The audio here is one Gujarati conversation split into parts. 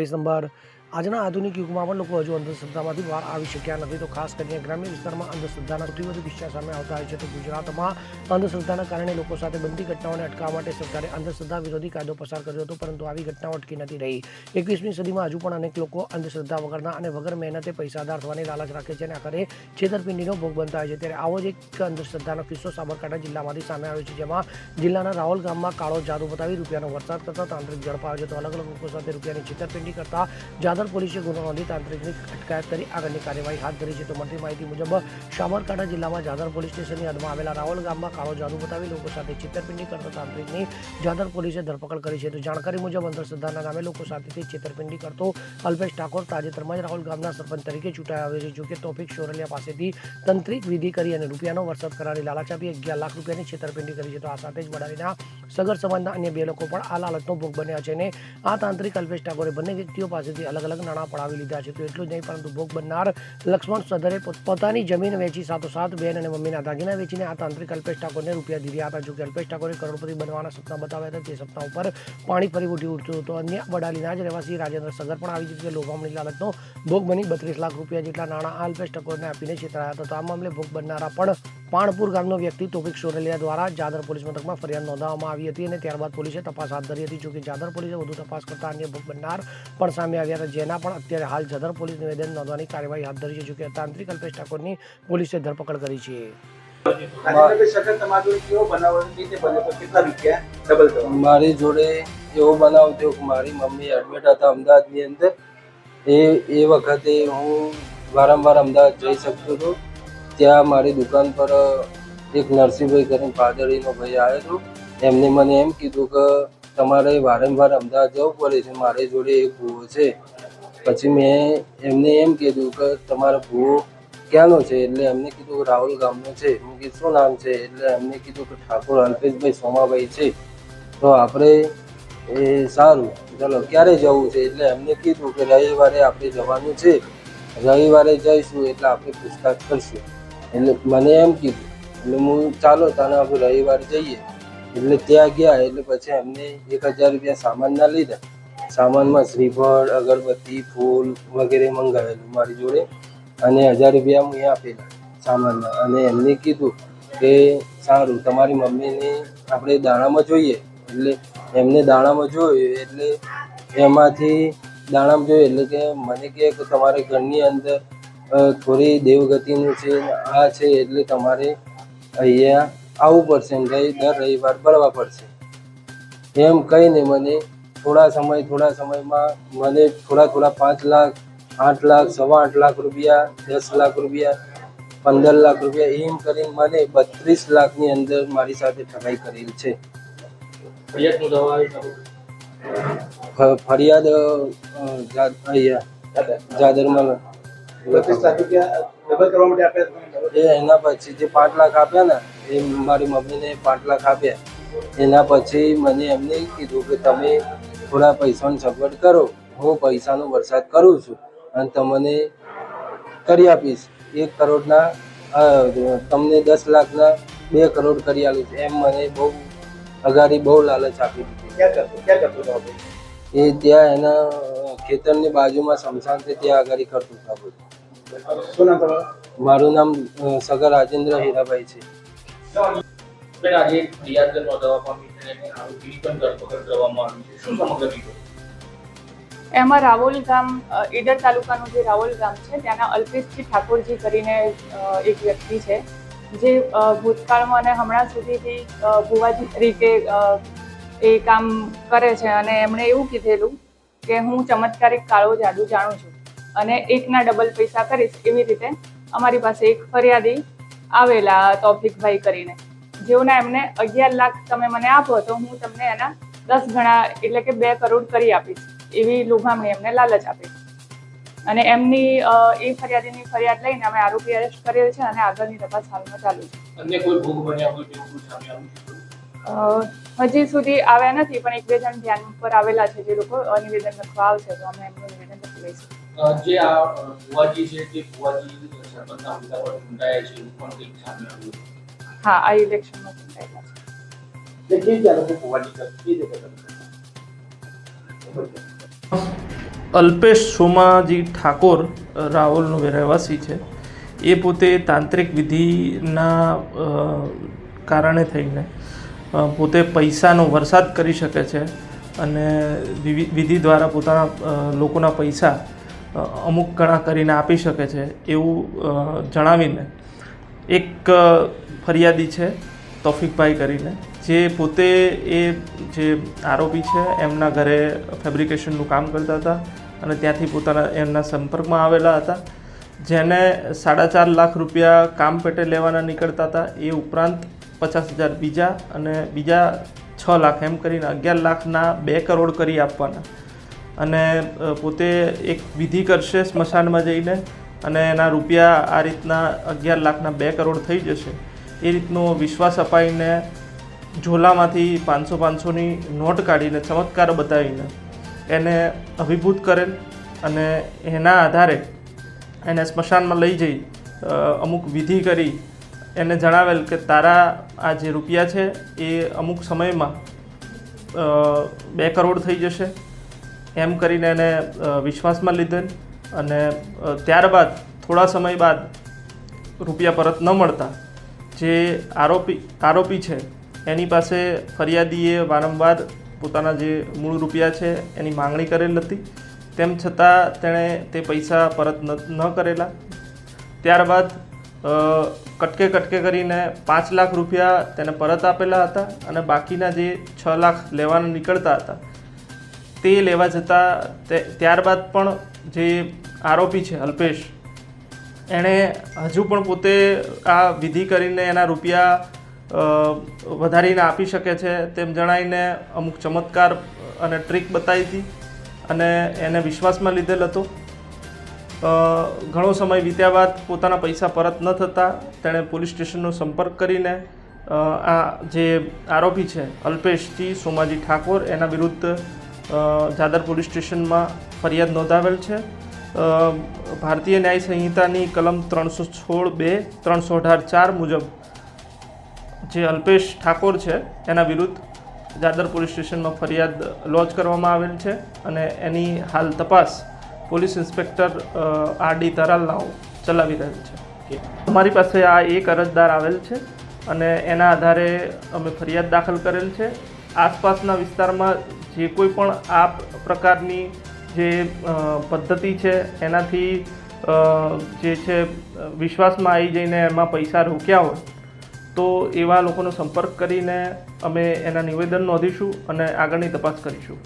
yüzünden bar આજના આધુનિક યુગમાં પણ લોકો હજુ અંધશ્રદ્ધામાંથી બહાર આવી શક્યા નથી. તો ખાસ કરીને ગ્રામ્ય વિસ્તારમાં અંધશ્રદ્ધાના સૌથી વધુ કિસ્સા સામે આવતા હોય છે. તો ગુજરાતમાં અંધશ્રદ્ધાના કારણે લોકો સાથે બનતી ઘટનાઓને અટકાવવા માટે સરકારે અંધશ્રદ્ધા વિરોધી કાયદો પસાર કર્યો હતો, પરંતુ આવી ઘટનાઓ અટકી નથી રહી. એકવીસમી સદીમાં હજુ પણ અનેક લોકો અંધશ્રદ્ધા વગરના અને વગર મહેનતે પૈસાદાર થવાની લાલચ રાખે છે અને આખરે છેતરપિંડીનો ભોગ બનતા હોય છે. ત્યારે આવો જ એક અંધશ્રદ્ધાનો કિસ્સો સાબરકાંઠા જિલ્લામાંથી સામે આવ્યો છે, જેમાં જિલ્લાના રાહુલ ગામમાં કાળો જાદુ બતાવી રૂપિયાનો વરસાદ કરતા તાંત્રિક ઝડપાયો છે. તો અલગ અલગ લોકો સાથે રૂપિયાની છેતરપિંડી કરતા જાદર પોલીસે ગુનો નોંધી તાંત્રિકની અટકાયત કરી. આગળની કાર્યવાહી હાથ ધરી છે. તો મળતી માહિતી મુજબ સાબરકાંઠા જિલ્લામાં જાદર પોલીસ સ્ટેશનની હદમાં આવેલા રાવલ ગામમાં કાળો જાદુ બતાવી લોકો સાથે છેતરપિંડી કરતા તાંત્રિકની જાદર પોલીસે ધરપકડ કરી છે. તો જાણકારી મુજબ અંધશ્રદ્ધાના નામે લોકો સાથેથી છેતરપિંડી કરતો અલ્પેશ ઠાકોર તાજેતરમાં જ રાહુલ ગામના સરપંચ તરીકે ચૂંટાઈ આવ્યો છે. જોકે તોફિક શોરલિયા પાસેથી તંત્રિક વિધિ કરી અને રૂપિયાનો વરસાદ કરાવી લાલચ આપી અગિયાર લાખ રૂપિયાની છેતરપિંડી કરી છે. તો આ સાથે જ વડાલીના સગર સમાજના અન્ય બે લોકો પણ આ લાલચનો ભોગ બન્યા છે અને આ તાંત્રિક અલ્પેશ ઠાકોરે બંને વ્યક્તિઓ પાસેથી અલગ અલગ નાણાં પડાવી લીધા છે. તો એટલું જ નહીં, પરંતુ ભોગ બનનાર લક્ષ્મણ સદરે પોતાની જમીન વેચી સાથોસાથ બેન અને મમ્મીના દાગીના વેચીને આ તાંત્રિક અલ્પેશ ઠાકોરને રૂપિયા દીધા હતા. જોકે અલ્પેશ ઠાકોરે કરોડપતિ બનવાના સપના બતાવ્યા હતા. તે સપના ઉપર પાણી ફરી ઉઠી ઉઠતું હતું અન્ય વડાલીના જ રહેવાસી રાજેન્દ્ર સગર પણ આવી જ રીતે લોભામણી લાલચનો ભોગ બની બત્રીસ લાખ રૂપિયા જેટલા નાણાં અલ્પેશ ઠાકોરને આપીને છેતરાયા હતા. તો આ મામલે ભોગ બનનારા પણ પાણપુર ગામનો વ્યક્તિ તોફિક સોરેલિયા દ્વારા જાદર પોલીસ મથકમાં ફરિયાદ નોંધાવવામાં આવી હતી અને ત્યારબાદ પોલીસે તપાસ હાથ ધરી હતી. જોકે જાદર પોલીસે વધુ તપાસ કરતા અન્ય ભોગ બનનાર પણ સામે આવ્યા હતા. જેના પણ અત્યારે હાલ જધર પોલીસ નિવેદન નોંધવાની કાર્યવાહી હાથ ધરી છે, જોકે તાંત્રિક અલ્પેશ ઠાકોરની પોલીસે ધરપકડ કરી છે. મારી જોડે એવો બનાવ થયો કે મારી મમ્મી એડમિટ હતા અમદાવાદની અંદર. એ એ વખતે હું વારંવાર અમદાવાદ જઈ શકતો હતો. ત્યાં મારી દુકાન પર એક નરસિંહભાઈ કરીને પાદરીનો ભાઈ આવ્યો હતો. એમને મને એમ કીધું કે તમારે વારંવાર અમદાવાદ જવું પડે છે, મારી જોડે એક ભૂવો છે. પછી મેં એમને એમ કીધું કે તમારો ભૂ ક્યાંનો છે? એટલે એમને કીધું કે રાહુલ ગામનો છે. મેં કીધું, શું નામ છે? એટલે એમને કીધું કે ઠાકોર અલ્પેશભાઈ સોમાભાઈ છે. તો આપણે એ સારું. ચલો, ક્યારે જવું છે? એટલે એમને કીધું કે રવિવારે આપણે જવાનું છે. રવિવારે જઈશું એટલે આપણે પૂછતાછ કરશું. એટલે મને એમ કીધું, એટલે હું ચાલો તને આપણે રવિવારે જઈએ. એટલે ત્યાં ગયા, એટલે પછી એમને એક હજાર રૂપિયા સામાનના લીધા. સામાનમાં શ્રીફળ, અગરબત્તી, ફૂલ વગેરે મંગાવેલું મારી જોડે. અને હજાર રૂપિયા અહીંયા આપેલા સામાનમાં. અને એમને કીધું કે સારું, તમારી મમ્મીને આપણે દાણામાં જોઈએ. એટલે એમને દાણામાં જોયું, એટલે એમાંથી દાણામાં જોયું, એટલે કે મને કહે કે તમારે ઘરની અંદર થોડી દેવગતિનું છે, આ છે, એટલે તમારે અહીંયા આવવું પડશે દર રવિવાર ભરવા પડશે. એમ કહીને મને થોડા સમય થોડા સમયમાં મને થોડા થોડા પાંચ લાખ આઠ લાખ સવા આઠ લાખ રૂપિયા દસ લાખ રૂપિયા પંદર લાખ રૂપિયા એમ કરીને મને બત્રીસ લાખની અંદર મારી સાથે ઠગાઈ કરેલ છે. ફરિયાદ અહીંયા જાદરમાં એ એના પછી જે પાંચ લાખ આપ્યા ને એ મારી મમ્મીને પાંચ લાખ આપ્યા. એના પછી મને એમને કીધું કે તમે થોડા પૈસાની સગવડ કરો. હું પૈસાનો વરસાદ કરું છું અને તમને કરી આપીશ. એક કરોડના તમને દસ લાખના બે કરોડ કરી છું એમ મને બહુ અગાડી બહુ લાલચ આપી દીધી? એ ત્યાં એના ખેતરની બાજુમાં સમશાન છે ત્યાં આગળ કરતું હતું મારું નામ સગર રાજેન્દ્ર હીરાભાઈ છે. એમાં રાવલ ગામ ઈડર તાલુકાનું જે રાવલ ગામ છે, ત્યાંના અલ્પેશજી ઠાકોરજી કરીને એક વ્યક્તિ છે, જે ભૂતકાળમાં અને હમણાં સુધીથી ભુવાજી તરીકે એ કામ કરે છે. અને એમણે એવું કીધેલું કે હું ચમત્કારિક કાળો જાદુ જાણું છું અને એકના ડબલ પૈસા કરીશ એવી રીતે અમારી પાસે એક ફરિયાદી આવેલા તોફિકભાઈ કરીને. જેઓના એમને અગિયાર લાખ તમે મને આપો તો હું તમને એના દસ ગણા એટલે કે બે કરોડ કરી આપીશ. એવી લુભામણી એમને લાલચ આપી અને એમની એ ફરિયાદીની ફરિયાદ લઈને અમે આરોપી અરેસ્ટ કરેલ છે અને આગળની તપાસ હાલમાં ચાલુ છે. હજી સુધી આવ્યા નથી પણ એક બે જણ ધ્યાન ઉપર આવેલા છે જે લોકો નિવેદન લખવા આવશે તો અમે એમનું નિવેદન લખી લઈશું. જે આ ભુવાજી છે તે ભુવાજી સરપંચના હોદ્દા પર ચૂંટાયા છે પણ કંઈક સામે આવ્યું છે. હા આ ઇલેક્શનમાં ચૂંટાયેલા છે કેવી રીતે? કેવી અલ્પેશ સોમાજી ઠાકોર રાહુલનો રહેવાસી છે એ પોતે તાંત્રિક વિધિના કારણે થઈને પોતે પૈસાનો વરસાદ કરી શકે છે અને વિધિ દ્વારા પોતાના લોકોના પૈસા અમુક ગણા કરીને આપી શકે છે એવું જણાવીને એક ફરિયાદી છે, તોફિકભાઈ કરીને. જે પોતે એ જે આરોપી છે, એમના ઘરે ફેબ્રિકેશનનું કામ કરતા હતા અને ત્યાંથી પોતાના એમના સંપર્કમાં આવેલા હતા. જેને સાડા ચાર લાખ રૂપિયા કામ પેટે લેવાના નીકળતા હતા, એ ઉપરાંત પચાસ હજાર બીજા અને બીજા છ લાખ એમ કરીને અગિયાર લાખના બે કરોડ કરી આપવાના. અને પોતે એક વિધિ કરશે સ્મશાનમાં જઈને અને એના રૂપિયા આ રીતના અગિયાર લાખના બે કરોડ થઈ જશે. એ રીતનો વિશ્વાસ અપાવીને ઝોલામાંથી પાંચસો પાંચસોની નોટ કાઢીને ચમત્કાર બતાવીને એને અભિભૂત કરેલ અને એના આધારે એને સ્મશાનમાં લઈ જઈ અમુક વિધિ કરી એને જણાવેલ કે તારા આ જે રૂપિયા છે એ અમુક સમયમાં બે કરોડ થઈ જશે. એમ કરીને એને વિશ્વાસમાં લીધેલ અને ત્યારબાદ થોડા સમય બાદ રૂપિયા પરત ન મળતા જે આરોપી આરોપી છે, એની પાસે ફરિયાદીએ વારંવાર પોતાના જે મૂળ રૂપિયા છે, એની માંગણી કરેલ હતી. તેમ છતાં તેણે તે પૈસા પરત ન કરેલા. ત્યારબાદ કટકે કટકે કરીને પાંચ લાખ રૂપિયા તેને પરત આપેલા હતા અને બાકીના જે છ લાખ લેવાના નીકળતા હતા, તે લેવા જતાં ત્યારબાદ પણ જે આરોપી છે, અલ્પેશ એણે હજુ પણ પોતે આ વિધિ કરીને એના રૂપિયા વધારીને આપી શકે છે તેમ જણાવીને અમુક ચમત્કાર અને ટ્રીક બતાવી હતી અને એને વિશ્વાસમાં લીધેલ હતો. ઘણો સમય વીત્યા બાદ પોતાના પૈસા પરત ન થતાં તેણે પોલીસ સ્ટેશનનો સંપર્ક કરીને આ જે આરોપી છે અલ્પેશજી સોમાજી ઠાકોર એના વિરુદ્ધ જાદર પોલીસ સ્ટેશનમાં ફરિયાદ નોંધાવેલ છે. ભારતીય ન્યાય સંહિતાની કલમ ત્રણસો સોળ બે, ત્રણસો અઢાર ચાર મુજબ જે અલ્પેશ ઠાકોર છે, એના વિરુદ્ધ જાદર પોલીસ સ્ટેશનમાં ફરિયાદ લોન્ચ કરવામાં આવેલ છે અને એની હાલ તપાસ પોલીસ ઇન્સ્પેક્ટર આર ડી તરાલનાઓ ચલાવી રહેલ છે. અમારી પાસે આ એક અરજદાર આવેલ છે અને એના આધારે અમે ફરિયાદ દાખલ કરેલ છે. આસપાસના વિસ્તારમાં જે કોઈ પણ આ પ્રકારની જે પદ્ધતિ છે એનાથી જે છે વિશ્વાસમાં આવી જઈને એમાં પૈસા રોક્યા હોય તો એવા લોકોનો સંપર્ક કરીને અમે એના નિવેદન નોંધીશું અને આગળની તપાસ કરીશું.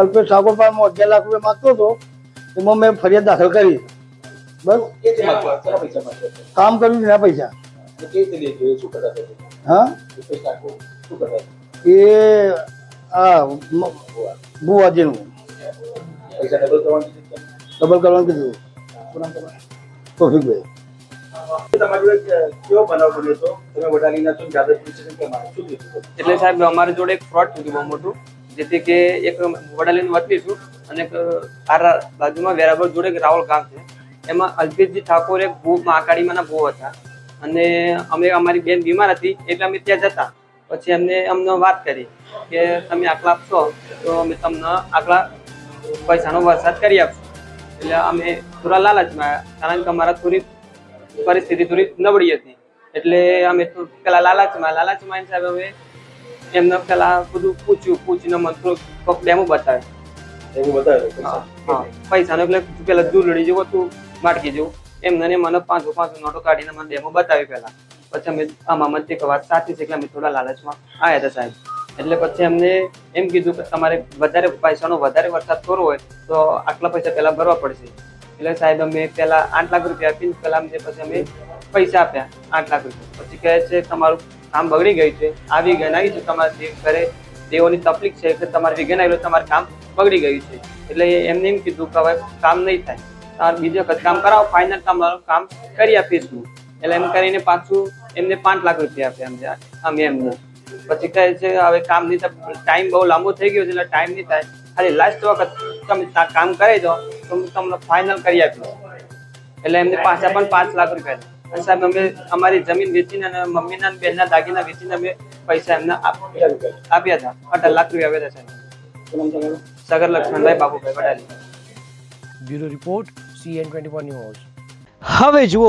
અલ્પેશ ઠાકોર પાસે હું અગિયાર લાખ રૂપિયા માગતો હતો એમાં મેં ફરિયાદ દાખલ કરી. બસ હતો? કામ કર્યું એના પૈસા? હા? એ આ બુવાજીનું ડબલ કરવાની કીધું? તોફિકભાઈ? એટલે સાહેબ અમારી જોડે એક ફ્રોડ થયું બહુ મોટું. જેથી કે એક વડાલીનું વતની છું અને એક આરા બાજુમાં વેરાવળ જોડે એક રાવલ ગામ છે. એમાં અલ્પેશજી ઠાકોર એક ભૂ મહાકાળીમાંના ભૂ હતા. અને અમે અમારી બેન બીમાર હતી એટલે અમે ત્યાં જતા. પછી એમને અમને વાત કરી કે તમે આટલા આપશો તો અમે તમને આટલા પૈસાનો વરસાદ કરી આપશું. એટલે અમે થોડા લાલચમાં કારણ કે અમારા થોડી પરિસ્થિતિ થોડી નબળી હતી. એટલે અમે પેલા લાલચમાં લાલચમાં સાહેબ અમે એમને પેલા બધું પૂછ્યું પૂછીને મને થોડુંક કોક ડેમો બતાવ્યો. એવું બતાવ્યું પૈસાનો એટલે પેલા દૂલડી જેવું હતું માટકી જેવું. એમને મને પાંચસો પાંચસો નોટો કાઢીને મને ડેમો બતાવી પેલા. પછી અમે આમાં મને તે વાત સાચી છે એટલે અમે થોડા લાલચમાં આવ્યા હતા સાહેબ. એટલે પછી એમને એમ કીધું કે તમારે વધારે પૈસાનો વધારે વરસાદ કરવો હોય તો આટલા પૈસા પહેલાં ભરવા પડશે. એટલે સાહેબ અમે પહેલાં આઠ લાખ રૂપિયા આપીને પહેલા અમને પછી અમે પૈસા આપ્યા આઠ લાખ રૂપિયા. પછી કહે છે તમારું કામ બગડી ગયું છે, આવી ગયા આવી છે તમારે જે ઘરે દેવોની તકલીફ છે કે તમારે વિઘન આવેલું તમારું કામ બગડી ગયું છે. એટલે એમને એમ કીધું કે હવે કામ નહીં થાય. બીજે વખત કામ કરાવો ફાઇનલ તમારું કામ કરી આપીશું. એટલે એમ કરીને પાછું એમને પાંચ લાખ રૂપિયા આપ્યા અમને અમે એમને. પછી કહે છે હવે કામ નહીં થાય ટાઈમ બહુ લાંબો થઈ ગયો છે એટલે ટાઈમ નહીં થાય. ખાલી લાસ્ટ વખત તમે કામ કરાવી દો તો હું તમને ફાઇનલ કરી આપીશ. એટલે એમને પાછા પણ પાંચ લાખ રૂપિયા અને સાહેબ અમે અમારી જમીન વેચીને અને મમ્મીના બેનના દાગીના વેચીને અમે પૈસા એમને આપ્યા હતા. અઢાર લાખ રૂપિયા આપ્યા હતા સાહેબ. Sagar Laxmanbhai Babubhai Vadali bureau report CN twenty news હવે જુઓ